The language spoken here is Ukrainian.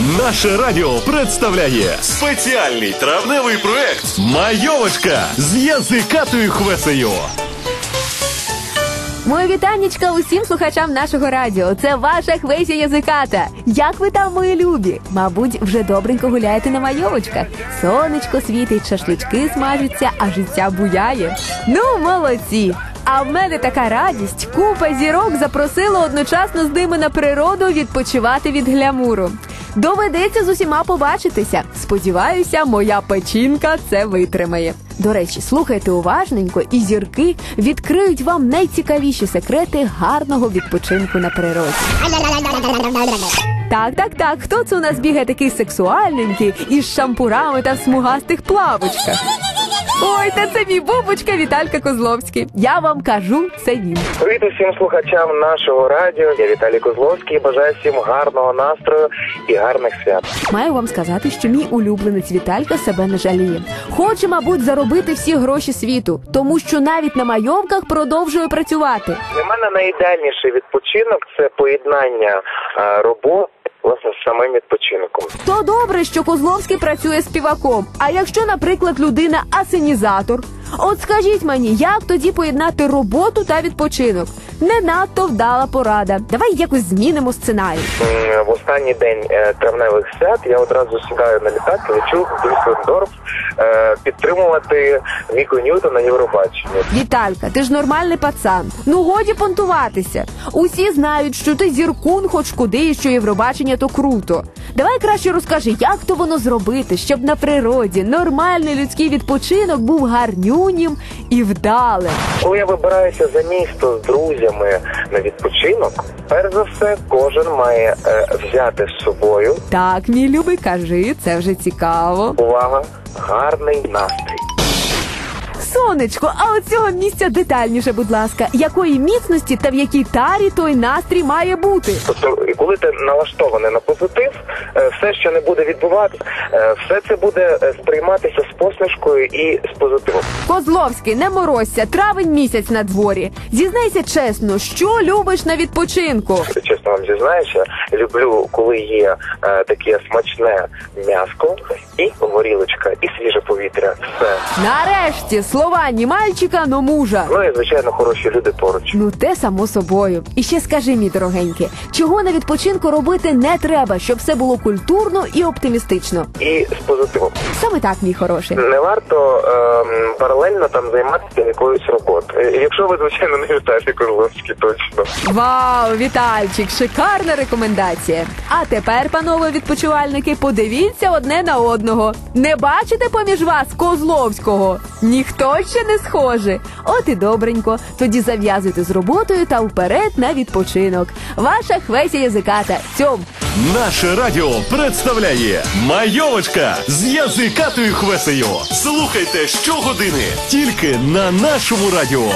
Наше радіо представляє спеціальний травневий проект Майовочка з язикатою хвесею. Моє вітаннячка усім слухачам нашого радіо. Це ваша Хвеся Язиката. Як ви там, мої любі? Мабуть, вже добренько гуляєте на майовочках. Сонечко світить, шашлички смажаться, а життя буяє. Ну, молодці! А в мене така радість. Купа зірок запросила одночасно з ними на природу відпочивати від глямуру. Доведеться з усіма побачитися. Сподіваюся, моя печінка це витримає. До речі, слухайте уважненько, і зірки відкриють вам найцікавіші секрети гарного відпочинку на природі. Так, так, так. Хто це у нас бігає такий сексуальненький із шампурами та в смугастих плавочках? Ой, та це мій бубочка Віталька Козловський. Я вам кажу, це він. Привіт усім слухачам нашого радіо. Я Віталій Козловський. Бажаю всім гарного настрою і гарних свят. Маю вам сказати, що мій улюбленець Віталька себе не жаліє. Хоче, мабуть, заробити всі гроші світу, тому що навіть на майовках продовжує працювати. Для мене найідеальніший відпочинок це поєднання роботи власне самим відпочинком. То добре, що Козловський працює співаком. А якщо, наприклад, людина асенізатор, от скажіть мені, як тоді поєднати роботу та відпочинок? Не надто вдала порада. Давай якось змінимо сценарій. М, В останній день е, травневих свят я одразу сідаю на літак і лечу в Дюссельдорф е, підтримувати Віку Ньютон на Євробаченні. Віталька, ти ж нормальний пацан. Ну годі понтуватися. Усі знають, що ти зіркун, хоч куди, і що Євробачення то круто. Давай краще розкажи, як то воно зробити, щоб на природі нормальний людський відпочинок був гарнюнім і вдалим. Коли я вибираюся за місто з друзями на відпочинок, перш за все, кожен має е, взяти з собою Так, мій любий, кажи, це вже цікаво. увага, гарний настрій. Сонечко, а от цього місця детальніше, будь ласка, якої міцності та в якій тарі той настрій має бути? Тобто, коли ти налаштований на позитив, е, все, що не буде відбуватися, е, все це буде е, сприйматися з посмішкою і з позитивом. Козловський, не морозься, травень місяць на дворі. Зізнайся чесно, що любиш на відпочинку? Чесно вам зізнаюся, люблю, коли є е, таке смачне м'яско і горілочка, і свіже повітря. Все. Нарешті слова ні мальчика, но мужа. Ну і звичайно, хороші люди поруч. Ну, те само собою. І ще скажи, мій дорогенький, чого на відпочинку робити не треба, щоб все було культурно і оптимістично. І з позитивом. Саме так, мій хороший. Не варто ем, паралельно там займатися якоюсь роботою. Якщо ви, звичайно, не Віталій Козловський, точно. Вау, Вітальчик, шикарна рекомендація. А тепер, панове відпочивальники, подивіться одне на одного. Не бачите поміж вас Козловського? Ніхто ще не схоже. От і добренько. Тоді зав'язуйте з роботою та вперед на відпочинок. Ваша Хвеся Язиката. Цьом. Наше радіо представляє Майовочка з язикатою хвесею. Слухайте щогодини тільки на нашому радіо.